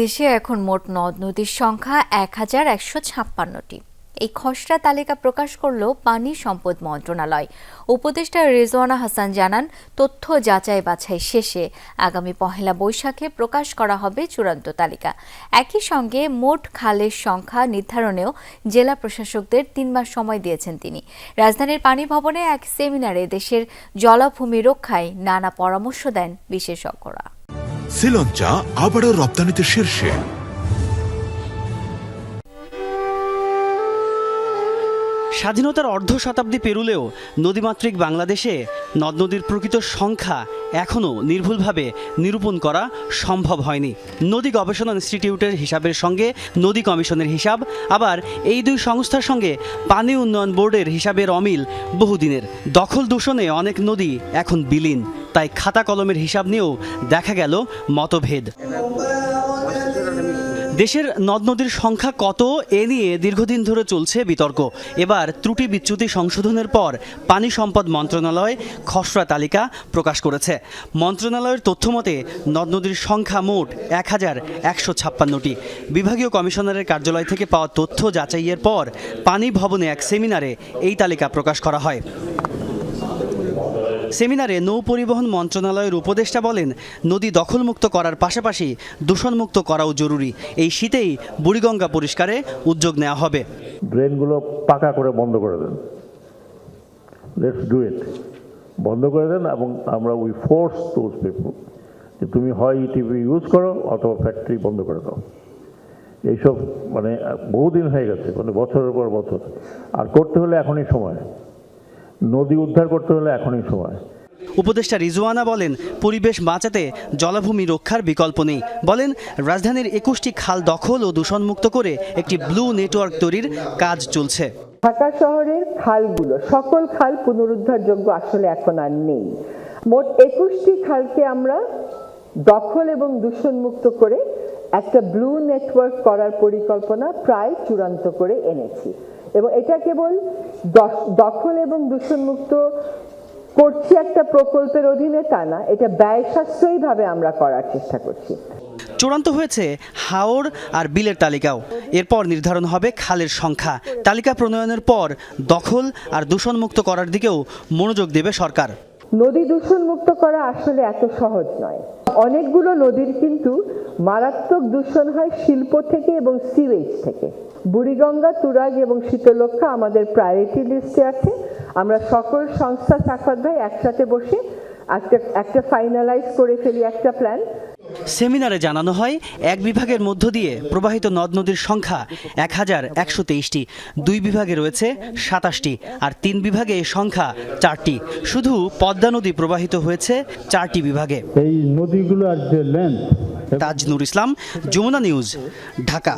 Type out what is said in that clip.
দেশে এখন মোট নদ নদীর সংখ্যা এক হাজার একশো ছাপ্পান্নটি। এই খসড়া তালিকা প্রকাশ করল পানি সম্পদ মন্ত্রণালয়। উপদেষ্টা রেজওয়ানা হাসান জানান, তথ্য যাচাই বাছাই শেষে আগামী পহেলা বৈশাখে প্রকাশ করা হবে চূড়ান্ত তালিকা। একই সঙ্গে মোট খালের সংখ্যা নির্ধারণেও জেলা প্রশাসকদের তিন মাস সময় দিয়েছেন তিনি। রাজধানীর পানি ভবনে এক সেমিনারে দেশের জলাভূমি রক্ষায় নানা পরামর্শ দেন বিশেষজ্ঞরা। শ্রীলঞ্চা আবারও রপ্তানিতে শীর্ষে। স্বাধীনতার অর্ধ শতাব্দী পেরুলেও নদীমাতৃক বাংলাদেশে নদ নদীর প্রকৃত সংখ্যা এখনও নির্ভুলভাবে নিরূপণ করা সম্ভব হয়নি। নদী গবেষণা ইনস্টিটিউটের হিসাবের সঙ্গে নদী কমিশনের হিসাব, আবার এই দুই সংস্থার সঙ্গে পানি উন্নয়ন বোর্ডের হিসাবের অমিল বহুদিনের। দখল দূষণে অনেক নদী এখন বিলীন, তাই খাতা কলমের হিসাব নিয়েও দেখা গেল মতভেদ। দেশের নদ নদীর সংখ্যা কত এ নিয়ে দীর্ঘদিন ধরে চলছে বিতর্ক। এবার ত্রুটি বিচ্যুতি সংশোধনের পর পানি সম্পদ মন্ত্রণালয় খসড়া তালিকা প্রকাশ করেছে। মন্ত্রণালয়ের তথ্যমতে নদ নদীর সংখ্যা মোট এক হাজার একশো ছাপ্পান্নটি। বিভাগীয় কমিশনারের কার্যালয় থেকে পাওয়া তথ্য যাচাইয়ের পর পানি ভবনে এক সেমিনারে এই তালিকা প্রকাশ করা হয়। সেমিনারে নৌ পরিবহন মন্ত্রণালয়ের উপদেষ্টা বলেন নদী দখলমুক্ত করার পাশাপাশি দূষণমুক্ত করাও জরুরি। এই শীতেই বুড়িগঙ্গা পরিষ্কারে উদ্যোগ নেওয়া হবে। ড্রেনগুলো পাকা করে বন্ধ করে দেন। লেটস ডু ইট বন্ধ করে দেন এবং আমরা উই ফোর্স দোজ পিপল যে তুমি হয় ইটিভি ইউজ করো অথবা ফ্যাক্টরি বন্ধ করে দাও। এইসব মানে বহুদিন হয়ে গেছে মানে বছরের পর বছর। আর করতে হলে এখনই সময়। নদী উদ্ধার করতে হলে এখনই সময়। উপদেষ্টা রিজওয়ানা বলেন পরিবেশ বাঁচাতে জলাভূমি রক্ষার বিকল্প নেই। বলেন রাজধানীর একুশটি খাল দখল ও দূষণমুক্ত করে একটি ব্লু নেটওয়ার্ক তৈরির কাজ চলছে। ঢাকা শহরের খালগুলো সকল খাল পুনরুদ্ধারযোগ্য আসলে এখন আর নেই। মোট একুশটি খালকে আমরা দখল এবং দূষণমুক্ত করে একটা ব্লু নেটওয়ার্ক করার পরিকল্পনা প্রায় চূড়ান্ত করে এনেছি। এবং এটা কেবল দখল এবং দূষণমুক্ত করছি একটা প্রকল্পের অধীনে তা না, এটা ব্যয় সাশ্রয়ীভাবে আমরা করার চেষ্টা করছি। চূড়ান্ত হয়েছে হাওড় আর বিলের তালিকাও। এরপর নির্ধারণ হবে খালের সংখ্যা। তালিকা প্রণয়নের পর দখল আর দূষণমুক্ত করার দিকেও মনোযোগ দেবে সরকার। নদী দূষণ মুক্ত করা আসলে এত সহজ নয়। অনেকগুলো নদীর কিন্তু মারাত্মক দূষণ হয় শিল্প থেকে এবং সিওয়েজ থেকে। বুড়িগঙ্গা, তুরাগ এবং শীতলক্ষা আমাদের প্রায়োরিটি লিস্টে আছে। আমরা সকল সংস্থা সাক্ষাৎ ভাই একসাথে বসে একটা একটা ফাইনালাইজ করে ফেলি একটা প্ল্যান সেমিনারে জানানো হয় এক বিভাগের মধ্য দিয়ে প্রবাহিত নদ নদীর সংখ্যা এক হাজার একশো তেইশটি। দুই বিভাগে রয়েছে সাতাশটি আর তিন বিভাগে এ সংখ্যা চারটি। শুধু পদ্মা নদী প্রবাহিত হয়েছে চারটি বিভাগে। এই নদীগুলো যে লেন্থ তাজ নুর ইসলাম যমুনা নিউজ ঢাকা।